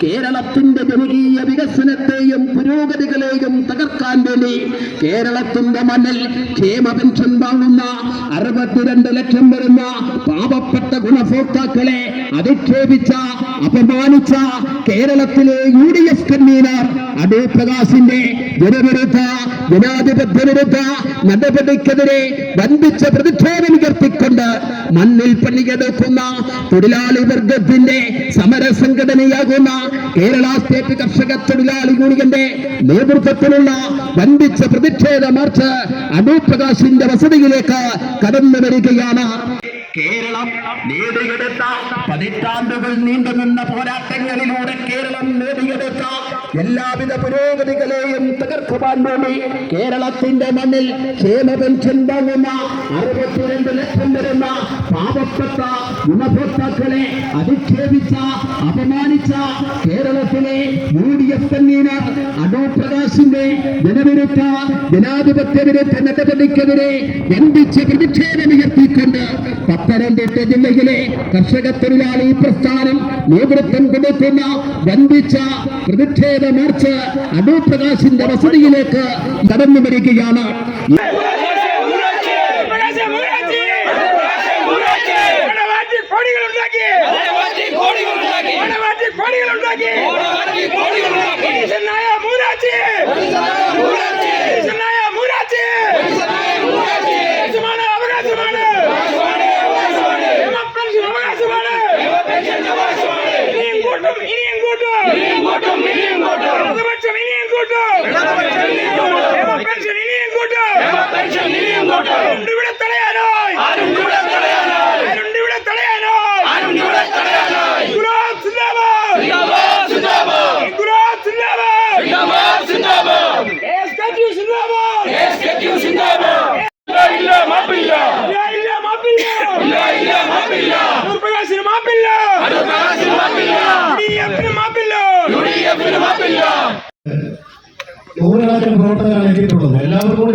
കേരളത്തിന്റെ ജനകീയ വികസനത്തെയും പുരോഗതികളെയും തകർക്കാൻ വേണ്ടി കേരളത്തിന്റെ മണ്ണിൽ ക്ഷേമ പെൻഷൻ വാങ്ങുന്ന അറുപത്തിരണ്ട് ലക്ഷം വരുന്ന പാപപ്പെട്ട ഗുണഭോക്താക്കളെ അധിക്ഷേപിച്ച അപമാനിച്ച കേരളത്തിലെ U D F convener Adoor പ്രകാശിന്റെ ജനവിരുദ്ധ ജനാധിപത്യ വിരുദ്ധ നടപടിക്കെതിരെ വൻപിച്ച പ്രതിഷേധം ഉയർത്തിക്കൊണ്ട് മണ്ണിൽ പണിയെടുക്കുന്ന തൊഴിലാളി വർഗത്തിന്റെ സമര സംഘടനയാകുന്ന കേരള സ്റ്റേറ്റ് കർഷക തൊഴിലാളി യൂണിയന്റെ നേതൃത്വത്തിലുള്ള വമ്പിച്ച പ്രതിഷേധ മാർച്ച് അടൂപ്രകാശിന്റെ വസതിയിലേക്ക് കടന്നു വരികയാണ്. കേരളം നേടിയെടുത്ത പതിറ്റാണ്ടുകൾ നീണ്ടുനിന്ന പോരാട്ടങ്ങളിലൂടെ കേരളം നേടിയെടുത്ത എല്ലാവിധ പുരോഗതികളെയും തകർക്കുവാൻ വേണ്ടി കേരളത്തിന്റെ മണ്ണിൽ ക്ഷേമ പെൻഷൻ വാങ്ങുന്ന അറുപത്തിരണ്ട് ലക്ഷം വരുന്ന പാവപ്പെട്ട ഗുണഭോക്താക്കളെ അധിക്ഷേപിച്ച അപമാനിച്ച കേരളത്തിലെ U D F convener Adoor പ്രകാശിന്റെ ജനവിരുദ്ധ ജനാധിപത്യ വിരുദ്ധ നടപടിക്കെതിരെ വൻപിച്ച് പ്രതിഷേധമുയർത്തിക്കൊണ്ട് പത്തനംതിട്ട ജില്ലയിലെ കർഷക തൊഴിലാളി പ്രസ്ഥാനം നേതൃത്വം കൊടുക്കുന്ന ബന്ധിച്ച പ്രതിക്ഷേപ മാർച്ച് അടൂർ പ്രകാശിന്റെ വസതിയിലേക്ക് കടന്നു വരികയാണ്. கோடிகள் உண்டாக்கி. மூராட்சி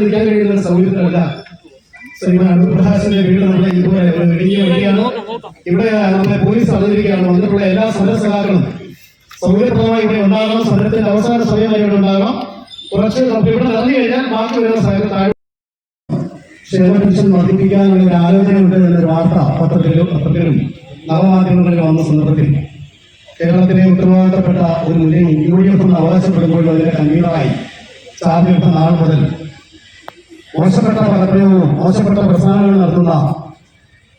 നിൽക്കാൻ കഴിയുന്ന സൗകര്യമല്ല ശ്രീമാൻ അടൂർ വീട് നമ്മളെ ഇതുപോലെ വഴിയാണ്. ഇവിടെ നമ്മളെ പോലീസ് അറിഞ്ഞിരിക്കുകയാണ് വന്നിട്ടുള്ള എല്ലാ സമരസഹാക്കളും സൗകര്യപ്രദമായി ഇവിടെ ഉണ്ടാകണം. സമരത്തിന്റെ അവസാന സമയമായി ഇവിടെ ഉണ്ടാകണം. കുറച്ച് ഇവിടെ നിറഞ്ഞു കഴിഞ്ഞാൽ ബാക്കി വരുന്ന സമയത്ത് താഴെ വർദ്ധിപ്പിക്കാനുള്ള ഒരു ആലോചനയുണ്ട് എന്നൊരു വാർത്ത പത്രത്തിലും പത്രത്തിലും നവമാധ്യമങ്ങളിലും വന്ന സന്ദർഭത്തിൽ. കേരളത്തിലെ ഉത്തരവാദിത്തപ്പെട്ട ഒരു മുന്നണി യു ഡി എഫ് എന്ന് അവകാശപ്പെടുമ്പോൾ അതിന്റെ കൺവീനറായി. ചാർജെടുത്ത നാൾ മുതൽ മോശപ്പെട്ട പദപ്രയോഗവും മോശപ്പെട്ട പ്രസ്ഥാനങ്ങൾ നടത്തുന്ന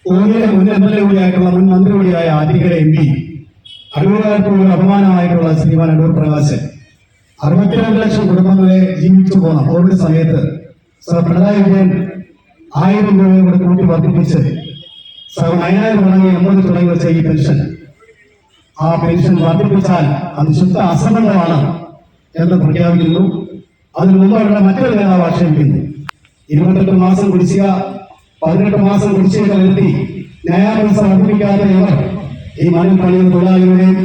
ഓരോ മുൻ എം എൽ എ കൂടിയായിട്ടുള്ള മുൻ മന്ത്രി കൂടിയായ ആറ്റിക്കര എം പി അടൂർകാർക്ക് ഒരു അപമാനമായിട്ടുള്ള ശ്രീമാൻ അടൂർ പ്രകാശൻ. അറുപത്തിരണ്ട് ലക്ഷം കുടുംബങ്ങളെ ജീവിച്ചു പോന്ന കോവിഡ് സമയത്ത് സർ പിണറായി വിജയൻ ആയിരം രൂപയും കൂടെ കൂട്ടി വർദ്ധിപ്പിച്ച് സർ നയനായിരം തുടങ്ങി എൺപത് തുടങ്ങി വെച്ച ഈ പെൻഷൻ. ആ പെൻഷൻ വർദ്ധിപ്പിച്ചാൽ അത് ശുദ്ധ അസംബന്ധമാണ് എന്ന് പ്രഖ്യാപിക്കുന്നു. അതിന് മുമ്പ് അവരുടെ മറ്റൊരു നേതാവ് ആക്ഷേപിക്കുന്നു. ഇരുപത്തെട്ട് മാസം കുടിശ്ശിക പതിനെട്ട് മാസം കുടിശ്ശിക വരുത്തി ന്യായാപൈസ അർപ്പിക്കാതെ ഇവർ ഈ മണ്ണിൽ പണിയുന്ന തൊഴിലാളികളുടെയും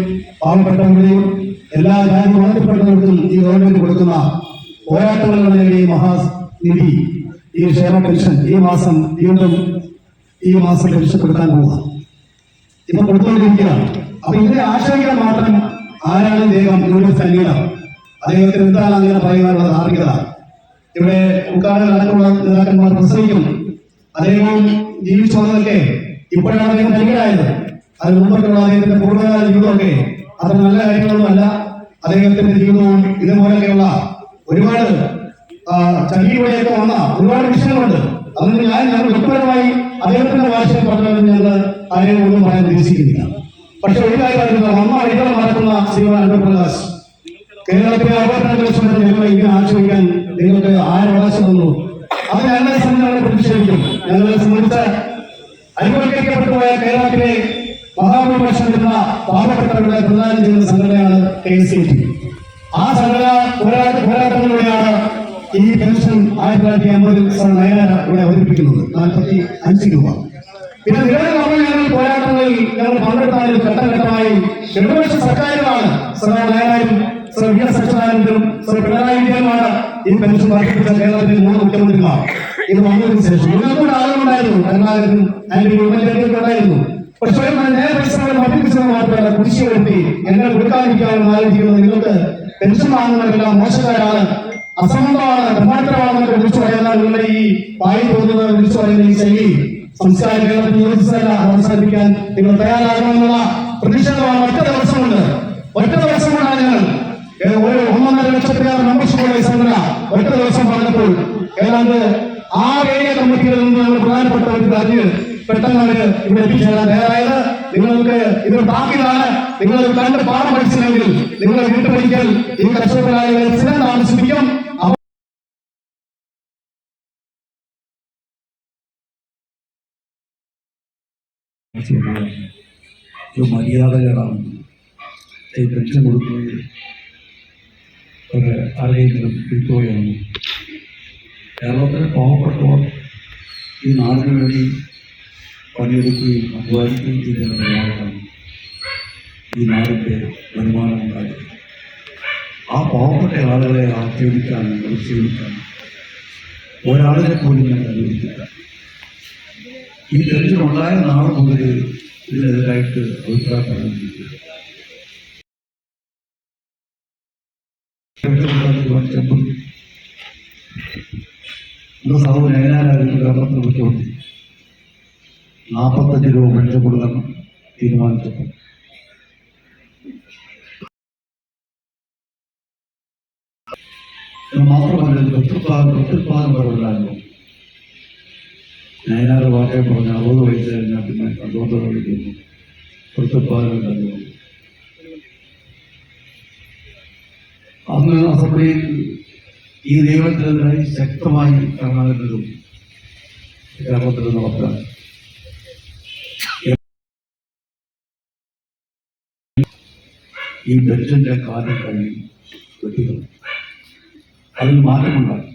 പാവപ്പെട്ടവരുടെയും എല്ലാ ജാതി മതത്തിൽപ്പെട്ടവർക്കും ഈ ഗവൺമെന്റ് കൊടുക്കുന്ന പോരാട്ടങ്ങൾ നേടിയ മഹാനിധി ഈ ക്ഷേമ പെൻഷൻ ഈ മാസം വീണ്ടും ഈ മാസം പെൻഷൻ കൊടുക്കാൻ പോവുക. ഇപ്പൊ കൊടുത്തുകൊണ്ടിരിക്കുകയാണ്. അപ്പൊ ഇതിനെ ആശ്രയിക്കാൻ മാത്രം ആരാണ് ദേവം യു ഡി എഫ് കൺവീനർ അദ്ദേഹത്തിന് എന്താണ് അങ്ങനെ പറയുവാനുള്ള ധാർമ്മികത ഇവിടെ അടക്കമുള്ള നേതാക്കന്മാർ പ്രസംഗിക്കുന്നു. അദ്ദേഹം ജീവിച്ചതൊക്കെ ഇപ്പോഴാണ് അദ്ദേഹം കൈകരായത് അതിന് മുമ്പൊക്കെയുള്ള അദ്ദേഹത്തിന്റെ പൂർണകാല ജീവിതമൊക്കെ അത് നല്ല കാര്യങ്ങളൊന്നുമല്ല. അദ്ദേഹത്തിന്റെ ജീവിതവും ഇതുപോലെയൊക്കെയുള്ള ഒരുപാട് ചകിയിലൂടെയൊക്കെ വന്ന ഒരുപാട് വിഷയങ്ങളുണ്ട്. അതുകൊണ്ട് ഞാൻ ഞാൻ വ്യക്തിപരമായി അദ്ദേഹത്തിന്റെ ഭാഷയിൽ പറഞ്ഞാലും ഞങ്ങൾ അതിനെ ഒന്നും പറയാൻ ഉദ്ദേശിക്കുന്നില്ല. പക്ഷെ ഒരു കാര്യം അറിയുക നമ്മ ഇടം നടക്കുന്ന ശ്രീമാൻ അൻപപ്രകാശ് കേരളത്തിലെ അറുപത്തിരണ്ട് ലക്ഷം പേരെ ഞങ്ങളെ ഇങ്ങനെ ആശ്രയിക്കാൻ നിങ്ങൾക്ക് ആരവകാശം തന്നു. സംബന്ധിച്ച് ഞങ്ങൾ പ്രതിഷേധിക്കും. ഞങ്ങളെ സംബന്ധിച്ച് അനുവദിക്കപ്പെട്ടു പോയ കേരളത്തിലെ മഹാഭൂരിപക്ഷം വരുന്ന പാവപ്പെട്ടവരുടെ പ്രധാനം ചെയ്യുന്ന സംഘടനയാണ് കെ എസ് സി ആ സംഘടന പോരാട്ട പോരാട്ടങ്ങളിലൂടെയാണ് ഈ പെൻഷൻ ആയിരത്തി തൊള്ളായിരത്തി അമ്പതിൽ നയനാര ഇവിടെ അവതരിപ്പിക്കുന്നത്. നാൽപ്പത്തി അഞ്ച് രൂപ. പിന്നെ നിരവധി തവണ ഞങ്ങൾ പോരാട്ടങ്ങളിൽ ഞങ്ങൾ പങ്കെടുത്താലും ഘട്ടഘട്ടമായി ഇടതുപക്ഷ സർക്കാരുകളാണ്. സർ നയനാരും സർ വി എസ് അച്യുതാനന്ദനും സർ പിണറായി വിജയനുമാണ് ഈ പെൻഷൻ വർദ്ധിപ്പിച്ച കേരളത്തിൽ മൂന്ന് മുഖ്യമന്ത്രിമാർ. ഇത് വന്നതിന് ശേഷം. ഇതൊക്കെ ആളുകളുണ്ടായിരുന്നു. കരുണാകരനും ആന്റണി ഉമ്മൻചാണ്ടിയൊക്കെ ഉണ്ടായിരുന്നു. പക്ഷേ നേരെ പരിശ്രമം വർദ്ധിപ്പിച്ചത് മാത്രമല്ല കുടിശ്ശി വരുത്തി എങ്ങനെ കൊടുക്കാതിരിക്കാമെന്ന് ആലോചിക്കുന്നത് നിങ്ങൾക്ക് പെൻഷൻ വാങ്ങുന്നവരെല്ലാം മോശക്കാരാണ്. അസംബന്ധമാണ് ബ്രഹ്മാണ്ടമാണെന്നൊക്കെ വിളിച്ചു പറയുന്ന നിങ്ങളുടെ ഈ വായി തോന്നുന്നത് വിളിച്ചു പറയുന്ന ഈ ശൈലി. സംസ്കാര കേരളത്തിൽ യോജിച്ചതല്ല. അവസാനിപ്പിക്കാൻ നിങ്ങൾ തയ്യാറാകണമെന്നുള്ള പ്രതിഷേധമാണ് ഒറ്റ ദിവസമുണ്ട്. ഒറ്റ ദിവസമാണ് ഞങ്ങൾ ഒരു ഒന്നൊന്നര ലക്ഷത്തിലേറെ മെമ്പർഷിപ്പുള്ള സംഘടന ഒറ്റ ദിവസം പറഞ്ഞപ്പോൾ ഏതാണ്ട് ആറ് ഏരിയ കമ്മിറ്റിയിൽ നിന്ന് ഞങ്ങൾ പ്രധാനപ്പെട്ട ഒരു കാര്യം പെട്ടെന്നാണ് ഇവിടെ എത്തിച്ചേരാൻ നിങ്ങൾക്ക് ഇത് ബാക്കിയാണ് നിങ്ങൾ കണ്ട് പാഠം പഠിച്ചില്ലെങ്കിൽ നിങ്ങൾ ഈ കർഷകരായ താമസിപ്പിക്കും മര്യാദകേടാണ് ഈ പെൻഷൻ കൊടുക്കുന്നത് ഒരു ആരെങ്കിലും കിട്ടുകയാണ് കേരളത്തിലെ പാവപ്പെട്ടവർ ഈ നാടിന് വേണ്ടി പണിയെടുക്കുകയും അധ്വാനിക്കുകയും ചെയ്യുന്ന ഒരാളാണ് ഈ നാടിന്റെ വരുമാനം ഉണ്ടായത് ആ പാവപ്പെട്ട ആളുകളെ ആക്ഷേപിക്കാൻ പരിശീലിക്കാൻ ഒരാളിനെ പോലും ഞാൻ അനുവദിക്കില്ല. ഈ തെരഞ്ഞെടുപ്പ് ഉണ്ടായ നാൾ മുതൽ ഇതിനെതിരായിട്ട് അഭിപ്രായം പറഞ്ഞിട്ടുണ്ട് എന്റെ സാധു നേരാനായിരുന്നു കേരളത്തിൽ മുഖ്യമന്ത്രി നാൽപ്പത്തഞ്ച് രൂപ പെൻഷൻ കൊടുക്കാൻ തീരുമാനിച്ചപ്പോൾ ഇത് മാത്രമല്ല ഇത് പ്രത്യുത്പാദനം പ്രത്യുത്പാദനം വരവില്ലായിരുന്നു നയനാറ് വാക്കേ പറഞ്ഞ അറുപത് വയസ്സ് കഴിഞ്ഞാൽ പിന്നെ അതുകൊണ്ട് വിളിക്കുന്നു പ്രത്യുത്പാദനം തന്നെ അന്ന് അസംബ്ലിയിൽ ഈ നിയമത്തിനെതിരായി ശക്തമായി കർണാടകത്തിലും ഗ്രാമത്തിൽ നടത്താൻ. ഈ ബെഞ്ചിന്റെ കാലം കഴിഞ്ഞ് വെട്ടികൾ അതിൽ മാറ്റമുണ്ടായി.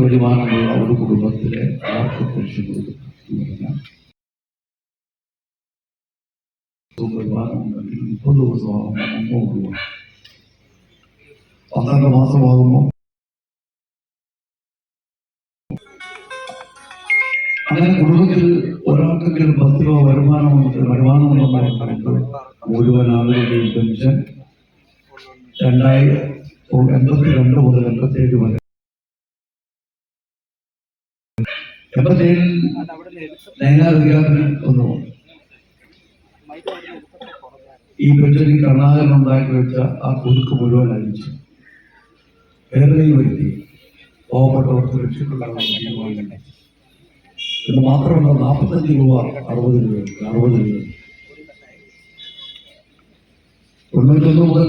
വരുമാനമുള്ള ഒരു കുടുംബത്തിലെ ആർക്ക് പെൻഷൻ കൊടുക്കും മുപ്പത് ദിവസമാകുമ്പോൾ മുമ്പ് രൂപ പന്ത്രണ്ട് മാസമാകുമ്പോൾ അങ്ങനെ കുടുംബത്തിൽ ഒരാൾക്കെങ്കിലും പത്ത് രൂപ വരുമാനമുണ്ട് വരുമാനമുണ്ടെന്ന് മുഴുവൻ ആളുകളുടെയും പെൻഷൻ രണ്ടായിരം എൺപത്തി രണ്ട് മുതൽ എൺപത്തി ഏഴ് വരെ എൺപത്തിയേഴിൽ ലൈംഗാധികാരത്തിന് വന്നു ഈ പെട്ടെന്ന് കർണാകരൻ ഉണ്ടാക്കി വെച്ച ആ കുരുക്ക് മുഴുവൻ അഴിച്ചു. വേറെയും വരുത്തി. പാവപ്പെട്ടവർക്ക് തീരുമാനം ഇത് മാത്രമല്ല നാൽപ്പത്തഞ്ച് രൂപ അറുപത് രൂപ അറുപത് രൂപ. തൊണ്ണൂറ്റൊന്ന് മുതൽ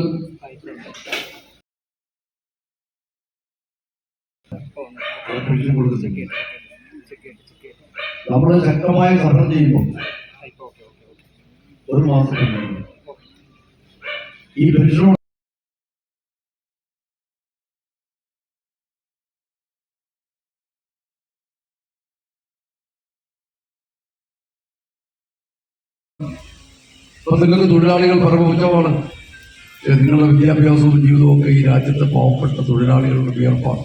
കൊടുക്കുന്നുണ്ട് നമ്മൾ ശക്തമായ സമരം ചെയ്യുമ്പോൾ ഒരു മാസം ഈ പെൻഷൻ അപ്പൊ നിങ്ങൾക്ക് തൊഴിലാളികൾ പറയുമ്പോൾ ഉച്ചമാണ് നിങ്ങളുടെ വിദ്യാഭ്യാസവും ജീവിതവും ഒക്കെ ഈ രാജ്യത്തെ പാവപ്പെട്ട തൊഴിലാളികളുടെ വിയർപ്പാണ്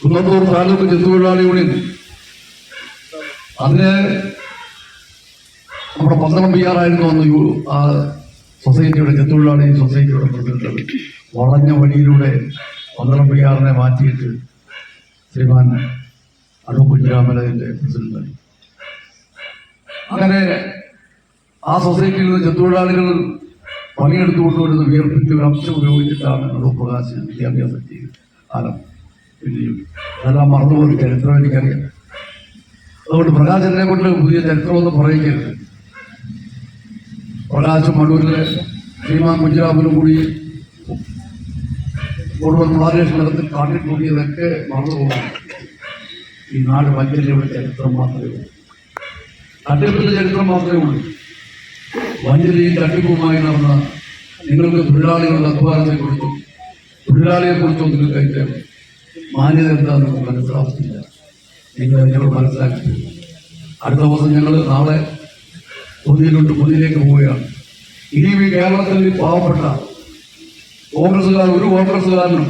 കുന്നത്തൂർ താലൂക്ക് ചെത്തുതൊഴിലാളി യൂണിയൻ അതിന് നമ്മുടെ പന്തളം പി ആറായിരുന്നു അന്ന് ആ സൊസൈറ്റിയുടെ ചെത്തൊഴിലാളി സൊസൈറ്റിയുടെ പ്രസിഡന്റ്. വളഞ്ഞ വഴിയിലൂടെ പന്തളം പി ആറിനെ മാറ്റിയിട്ട് ശ്രീമാൻ അടൂർ കുഞ്ഞിരാമലതിന്റെ പ്രസിഡന്റ്. അങ്ങനെ ആ സൊസൈറ്റിയിൽ നിന്ന് ചെത്തൊഴിലാളികൾ പണിയെടുത്തു കൊണ്ടുവരുന്ന ഒരു അംശം ഉപയോഗിച്ചിട്ടാണ് അടൂർ പ്രകാശ് വിദ്യാഭ്യാസം ചെയ്തത് പിന്നെയും അതെല്ലാം മറന്നുപോയി ചരിത്രം എനിക്കറിയാം. അതുകൊണ്ട് പ്രകാശനെ കൊണ്ട് പുതിയ ചരിത്രമൊന്നും പറയിക്കരുത്. പ്രകാശ് മടൂരിലെ ശ്രീമാൻ കുഞ്ചിരാമനും കൂടി മുഴുവൻ മഹാരാഷ്ട്രത്തിൽ കാട്ടിൽ കൂടിയതൊക്കെ മറന്നുപോകും ഈ നാട് വഞ്ചനയുടെ ചരിത്രം മാത്രമേ ഉള്ളൂ തട്ടിപ്പിന്റെ ചരിത്രം മാത്രമേ ഉള്ളൂ വഞ്ചനയും തട്ടിപ്പുമായി നടന്ന നിങ്ങൾക്ക് തൊഴിലാളികളുടെ അധ്വാനത്തെ കുറിച്ചും തൊഴിലാളിയെ കുറിച്ചും നിങ്ങൾക്ക് അതിന്റെ മാന്യത എന്താണെന്ന് മനസ്സിലാക്കുന്നില്ല നിങ്ങൾ ഞങ്ങൾ മനസ്സിലാക്കി അടുത്ത ദിവസം ഞങ്ങൾ നാളെ പുതിയിലോട്ട് മുന്നിലേക്ക് പോവുകയാണ്. ഇനിയും ഈ കേരളത്തിൽ പാവപ്പെട്ട കോൺഗ്രസ്സുകാർ ഒരു കോൺഗ്രസ്സുകാരനും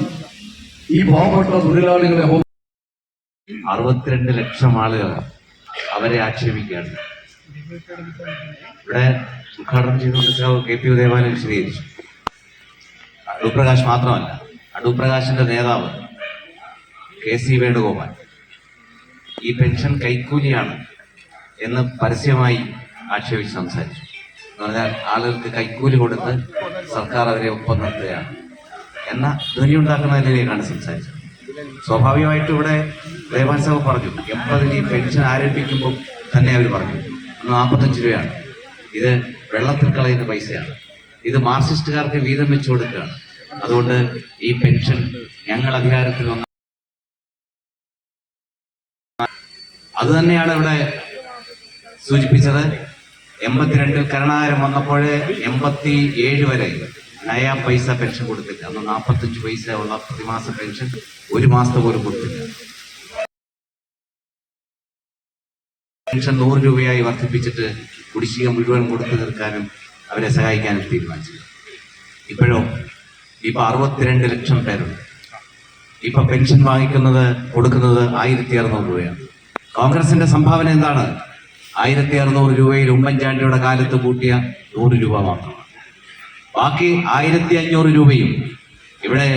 ഈ പാവപ്പെട്ട തൊഴിലാളികളെ അറുപത്തിരണ്ട് ലക്ഷം ആളുകൾ അവരെ ആക്ഷേപിക്കുകയാണ്. ഇവിടെ ഉദ്ഘാടനം ചെയ്തുകൊണ്ട് കെ പി ഉദയബാലൻ വിശദീകരിച്ചു. അടൂപ്രകാശ് മാത്രമല്ല അടൂപ്രകാശിന്റെ നേതാവ് കെ സി വേണുഗോപാൽ. ഈ പെൻഷൻ കൈക്കൂലിയാണ് എന്ന് പരസ്യമായി ആക്ഷേപിച്ച് സംസാരിച്ചു. എന്ന് പറഞ്ഞാൽ ആളുകൾക്ക് കൈക്കൂലി കൊടുത്ത് സർക്കാർ അവരെ ഒപ്പം നിർത്തുകയാണ്. എന്ന ധ്വനി ഉണ്ടാക്കുന്ന നിലയിലേക്കാണ് സംസാരിച്ചത്. സ്വാഭാവികമായിട്ടും ഇവിടെ ദേവാൻ പറഞ്ഞു എൺപതിന് ഈ പെൻഷൻ ആരംഭിക്കുമ്പോൾ തന്നെ അവർ പറഞ്ഞു നാൽപ്പത്തഞ്ച് രൂപയാണ്. ഇത് വെള്ളത്തിൽ കളയുന്ന പൈസയാണ്. ഇത് മാർക്സിസ്റ്റുകാർക്ക് വീതം വെച്ചു കൊടുക്കുകയാണ്. അതുകൊണ്ട് ഈ പെൻഷൻ ഞങ്ങൾ അധികാരത്തിൽ വന്ന അത് തന്നെയാണ് ഇവിടെ സൂചിപ്പിച്ചത്. എൺപത്തിരണ്ടിൽ കരുണാകരം വന്നപ്പോൾ എൺപത്തി ഏഴ് വരെ നയ പൈസ പെൻഷൻ കൊടുത്തില്ല. അന്ന് നാൽപ്പത്തഞ്ച് പൈസ ഉള്ള പ്രതിമാസ പെൻഷൻ ഒരു മാസത്തെ പോലും കൊടുത്തില്ല. പെൻഷൻ നൂറ് രൂപയായി വർദ്ധിപ്പിച്ചിട്ട് കുടിശ്ശിക മുഴുവൻ കൊടുത്തു തീർക്കാനും അവരെ സഹായിക്കാനും തീരുമാനിച്ചു ഇപ്പോഴോ? ഇപ്പൊ അറുപത്തിരണ്ട് ലക്ഷം പേരുണ്ട്. ഇപ്പൊ പെൻഷൻ വാങ്ങിക്കുന്നത് കൊടുക്കുന്നത് ആയിരത്തി അറുന്നൂറ് രൂപയാണ്. കോൺഗ്രസിന്റെ സംഭാവന എന്താണ്? ആയിരത്തി അറുന്നൂറ് രൂപയിൽ ഉമ്മൻചാണ്ടിയുടെ കാലത്ത് കൂട്ടിയ നൂറ് രൂപ മാത്രമാണ് ബാക്കി ആയിരത്തി അഞ്ഞൂറ് രൂപയും ഇവിടെ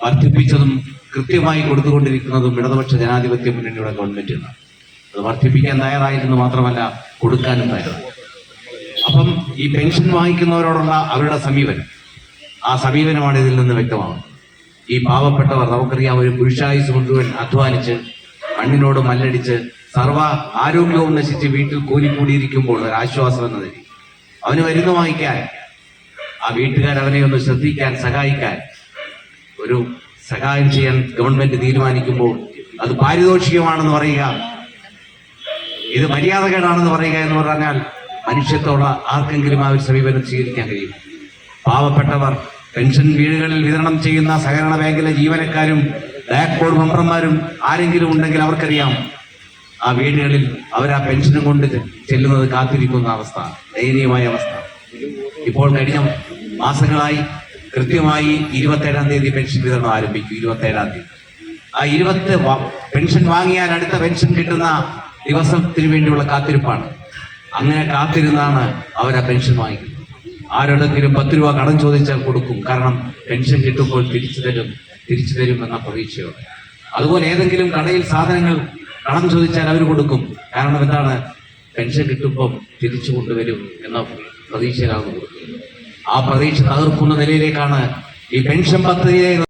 വർദ്ധിപ്പിച്ചതും കൃത്യമായി കൊടുത്തുകൊണ്ടിരിക്കുന്നതും ഇടതുപക്ഷ ജനാധിപത്യ മുന്നണിയുടെ ഗവൺമെന്റാണ് അത് വർദ്ധിപ്പിക്കാൻ തയ്യാറായിരുന്നു മാത്രമല്ല കൊടുക്കാനും തയ്യാറായി അപ്പം ഈ പെൻഷൻ വാങ്ങിക്കുന്നവരോടുള്ള അവരുടെ സമീപനം ആ സമീപനമാണ് ഇതിൽ നിന്ന് വ്യക്തമാകുന്നത്. ഈ പാവപ്പെട്ടവർ നമുക്കറിയാം ഒരു പുരുഷായുസ് മുഴുവൻ അധ്വാനിച്ച് മണ്ണിനോട് മല്ലടിച്ച് സർവ ആരോഗ്യവും നശിച്ച് വീട്ടിൽ കൂലിക്കൂടിയിരിക്കുമ്പോൾ ഒരു ആശ്വാസം എന്നതിന് അവന് മരുന്ന് വാങ്ങിക്കാൻ ആ വീട്ടുകാർ അവനെ ഒന്ന് ശ്രദ്ധിക്കാൻ സഹായിക്കാൻ ഒരു സഹായം ചെയ്യാൻ ഗവൺമെന്റ് തീരുമാനിക്കുമ്പോൾ അത് പാരിതോഷികമാണെന്ന് പറയുക. ഇത് മര്യാദകേടാണെന്ന് പറയുക എന്ന് പറഞ്ഞാൽ മനുഷ്യത്തോട് ആർക്കെങ്കിലും ആ ഒരു സമീപനം സ്വീകരിക്കാൻ കഴിയും. പാവപ്പെട്ടവർ പെൻഷൻ വീടുകളിൽ വിതരണം ചെയ്യുന്ന സഹകരണ ബാങ്കിലെ ജീവനക്കാരും ബാക്ക് ബോർഡ് മെമ്പർമാരും ആരെങ്കിലും ഉണ്ടെങ്കിൽ അവർക്കറിയാം ആ വീടുകളിൽ അവർ ആ പെൻഷനും കൊണ്ട് ചെല്ലുന്നത് കാത്തിരിക്കുന്ന അവസ്ഥ ദയനീയമായ അവസ്ഥ. ഇപ്പോൾ കഴിഞ്ഞ മാസങ്ങളായി കൃത്യമായി ഇരുപത്തേഴാം തീയതി പെൻഷൻ വിതരണം ആരംഭിക്കും ഇരുപത്തേഴാം തീയതി. ആ ഇരുപത്തി പെൻഷൻ വാങ്ങിയാൽ അടുത്ത പെൻഷൻ കിട്ടുന്ന ദിവസത്തിന് വേണ്ടിയുള്ള കാത്തിരിപ്പാണ്. അങ്ങനെ കാത്തിരുന്നാണ് അവർ ആ പെൻഷൻ വാങ്ങിക്കുന്നത്. ആരോടെങ്കിലും പത്ത് രൂപ കടം ചോദിച്ചാൽ കൊടുക്കും കാരണം പെൻഷൻ കിട്ടുമ്പോൾ തിരിച്ചു തരും തിരിച്ചു തരും എന്ന പ്രതീക്ഷയോടെ. അതുപോലെ ഏതെങ്കിലും കടയിൽ സാധനങ്ങൾ കടം ചോദിച്ചാൽ അവർ കൊടുക്കും. കാരണം എന്താണ്? പെൻഷൻ കിട്ടുമ്പം തിരിച്ചു കൊണ്ടുവരും എന്ന പ്രതീക്ഷയിലാണ് കൊടുക്കുന്നത്. ആ പ്രതീക്ഷ തകർക്കുന്ന നിലയിലേക്കാണ് ഈ പെൻഷൻ പദ്ധതിയെ